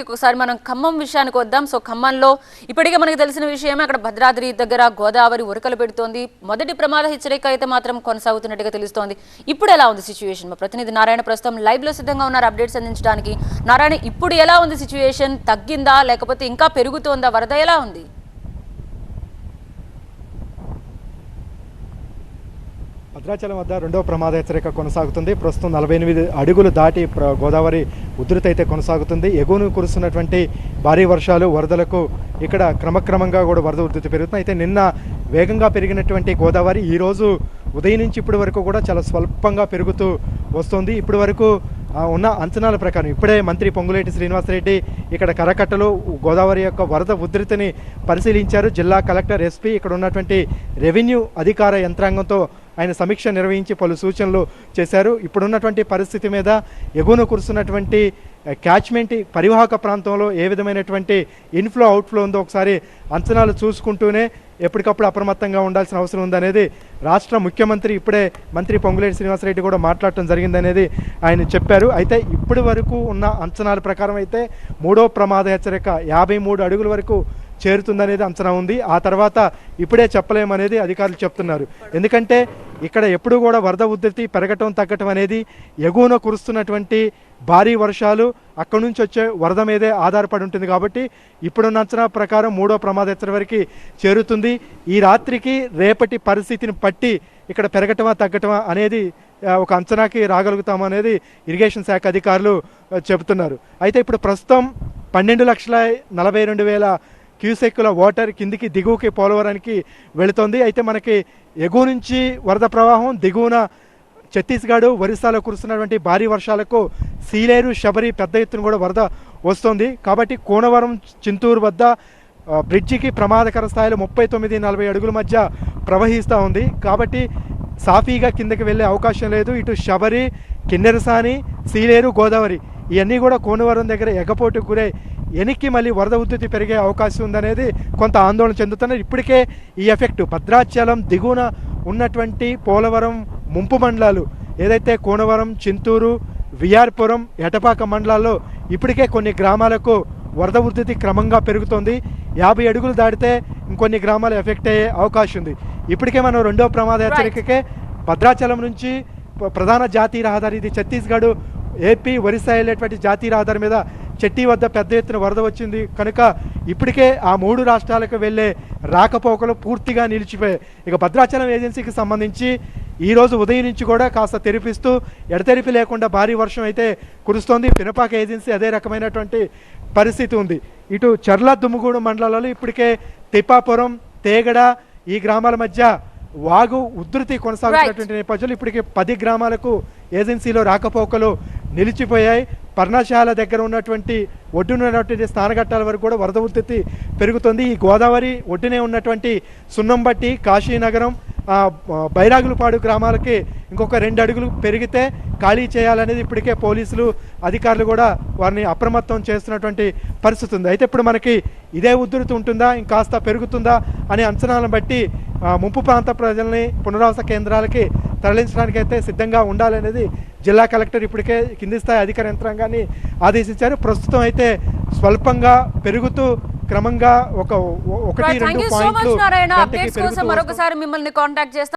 ఒకసారి మనం ఖమ్మం విషయానికి వద్దాం. సో ఖమ్మంలో ఇప్పటికే మనకి తెలిసిన విషయమే అక్కడ భద్రాద్రి దగ్గర గోదావరి ఉరకలు పెడుతోంది. మొదటి ప్రమాద హెచ్చరిక అయితే మాత్రం కొనసాగుతున్నట్టుగా తెలుస్తోంది. ఇప్పుడు ఎలా ఉంది సిచ్యువేషన్ మా ప్రతినిధి నారాయణ ప్రస్తుతం లైవ్లో సిద్ధంగా ఉన్నారు. అప్డేట్స్ అందించడానికి. నారాయణ ఇప్పుడు ఎలా ఉంది సిచ్యువేషన్ తగ్గిందా? లేకపోతే ఇంకా పెరుగుతోందా? వరద ఎలా ఉంది? భద్రాచలం వద్ద రెండవ ప్రమాద హెచ్చరిక కొనసాగుతుంది. ప్రస్తుతం నలభై ఎనిమిది అడుగులు దాటి గోదావరి ఉధృతి అయితే కొనసాగుతుంది. ఎగువను కురుస్తున్నటువంటి భారీ వర్షాలు వరదలకు ఇక్కడ క్రమక్రమంగా కూడా వరద ఉధృతి పెరుగుతుంది. అయితే నిన్న వేగంగా పెరిగినటువంటి గోదావరి ఈరోజు ఉదయం నుంచి ఇప్పటి వరకు కూడా చాలా స్వల్పంగా పెరుగుతూ వస్తుంది. ఇప్పటి వరకు ఉన్న అంచనాల ప్రకారం ఇప్పుడే మంత్రి పొంగులేటి శ్రీనివాసరెడ్డి ఇక్కడ కరకట్టలో గోదావరి యొక్క వరద ఉధృతిని పరిశీలించారు. జిల్లా కలెక్టర్ ఎస్పీ ఇక్కడ ఉన్నటువంటి రెవెన్యూ అధికార యంత్రాంగంతో ఆయన సమీక్ష నిర్వహించి పలు సూచనలు చేశారు. ఇప్పుడున్నటువంటి పరిస్థితి మీద ఎగువన కురుస్తున్నటువంటి క్యాచ్మెంట్ పరివాహక ప్రాంతంలో ఏ విధమైనటువంటి ఇన్ఫ్లో అవుట్ఫ్లో ఉందో ఒకసారి అంచనాలు చూసుకుంటూనే ఎప్పటికప్పుడు అప్రమత్తంగా ఉండాల్సిన అవసరం ఉందనేది రాష్ట్ర ముఖ్యమంత్రి ఇప్పుడే మంత్రి పొంగులేటి శ్రీనివాసరెడ్డి కూడా మాట్లాడటం జరిగిందనేది ఆయన చెప్పారు. అయితే ఇప్పటి వరకు ఉన్న అంచనాల ప్రకారం అయితే మూడో ప్రమాద హెచ్చరిక యాభై మూడు అడుగుల వరకు చేరుతుందనేది అంచనా ఉంది. ఆ తర్వాత ఇప్పుడే చెప్పలేమనేది అధికారులు చెప్తున్నారు. ఎందుకంటే ఇక్కడ ఎప్పుడు కూడా వరద ఉధృతి పెరగటం తగ్గటం అనేది ఎగువన కురుస్తున్నటువంటి భారీ వర్షాలు అక్కడి నుంచి వచ్చే వరద మీదే ఆధారపడి ఉంటుంది కాబట్టి ఇప్పుడున్న అంచనా ప్రకారం మూడో ప్రమాద హెచ్చరిక వరకు చేరుతుంది. ఈ రాత్రికి రేపటి పరిస్థితిని పట్టి ఇక్కడ పెరగటమా తగ్గటమా అనేది ఒక అంచనాకి రాగలుగుతాం అనేది ఇరిగేషన్ శాఖ అధికారులు చెబుతున్నారు. అయితే ఇప్పుడు ప్రస్తుతం పన్నెండు లక్షల నలభై రెండు వేల క్యూసెక్కుల వాటర్ కిందికి దిగువకి పోలవరానికి వెళుతోంది. అయితే మనకి ఎగువ నుంచి వరద ప్రవాహం దిగువన ఛత్తీస్గఢ్ ఒరిస్సాలో కురుస్తున్నటువంటి భారీ వర్షాలకు సీలేరు శబరి పెద్ద ఎత్తున కూడా వరద వస్తుంది. కాబట్టి కోనవరం చింతూరు వద్ద బ్రిడ్జికి ప్రమాదకర స్థాయిలో ముప్పై తొమ్మిది నలభై అడుగుల మధ్య ప్రవహిస్తూ ఉంది. కాబట్టి సాఫీగా కిందకి వెళ్ళే అవకాశం లేదు. ఇటు శబరి కిన్నెరసాని సీలేరు గోదావరి ఇవన్నీ కూడా కోనవరం దగ్గర ఎగపోటుకు గురై వెనక్కి మళ్ళీ వరద ఉధృతి పెరిగే అవకాశం ఉందనేది కొంత ఆందోళన చెందుతున్నారు. ఇప్పటికే ఈ ఎఫెక్ట్ భద్రాచలం దిగువన ఉన్నటువంటి పోలవరం ముంపు మండలాలు. ఏదైతే కోనవరం చింతూరు విఆర్పురం ఎటపాక మండలాల్లో ఇప్పటికే కొన్ని గ్రామాలకు వరద ఉధృతి క్రమంగా పెరుగుతోంది. యాభై అడుగులు దాటితే ఇంకొన్ని గ్రామాలు ఎఫెక్ట్ అయ్యే అవకాశం ఉంది. ఇప్పటికే మనం రెండో ప్రమాద హెచ్చరికకే భద్రాచలం నుంచి ప్ర- ప్రధాన జాతీయ రహదారి ఇది ఛత్తీస్గఢ్ ఏపీ ఒరిస్సా వెళ్ళేటువంటి జాతీయ రహదారి మీద చెట్టి వద్ద పెద్ద ఎత్తున వరద వచ్చింది. కనుక ఇప్పటికే ఆ మూడు రాష్ట్రాలకు వెళ్ళే రాకపోకలు పూర్తిగా నిలిచిపోయాయి. ఇక భద్రాచలం ఏజెన్సీకి సంబంధించి ఈ రోజు ఉదయం నుంచి కూడా కాస్త తెరిపిస్తూ ఎడతెరిపి లేకుండా భారీ వర్షం అయితే కురుస్తోంది. పినపాక ఏజెన్సీ అదే రకమైనటువంటి పరిస్థితి ఉంది. ఇటు చర్ల దుమ్ముగూడు మండలాలలో ఇప్పటికే తిప్పాపురం తేగడ ఈ గ్రామాల మధ్య వాగు ఉధృతి కొనసాగుతున్నటువంటి నేపథ్యంలో ఇప్పటికే పది గ్రామాలకు ఏజెన్సీలో రాకపోకలు నిలిచిపోయాయి. పర్ణశాల దగ్గర ఉన్నటువంటి ఒడ్డున ఉన్నటువంటి స్నానఘట్టాల వరకు కూడా వరద ఉధృతి పెరుగుతుంది. ఈ గోదావరి ఒడ్డునే ఉన్నటువంటి సున్నంబట్టి కాశీనగరం బైరాగులపాడు గ్రామాలకి ఇంకొక రెండు అడుగులు పెరిగితే ఖాళీ చేయాలనేది ఇప్పటికే పోలీసులు అధికారులు కూడా వారిని అప్రమత్తం చేస్తున్నటువంటి పరిస్థితి ఉంది. అయితే ఇప్పుడు మనకి ఇదే ఉధృతి ఉంటుందా? ఇంకాస్త పెరుగుతుందా? అనే అంచనాలను బట్టి ముంపు ప్రాంత ప్రజల్ని పునరావాస కేంద్రాలకి తరలించడానికి అయితే సిద్ధంగా ఉండాలనేది జిల్లా కలెక్టర్ ఇప్పటికే కింది స్థాయి అధికార యంత్రాంగాన్ని ఆదేశించారు. ప్రస్తుతం అయితే స్వల్పంగా పెరుగుతూ క్రమంగా ఒక ఒకటి రెండు పాయింట్లు. మరొకసారి మిమ్మల్ని కాంటాక్ట్ చేస్తాం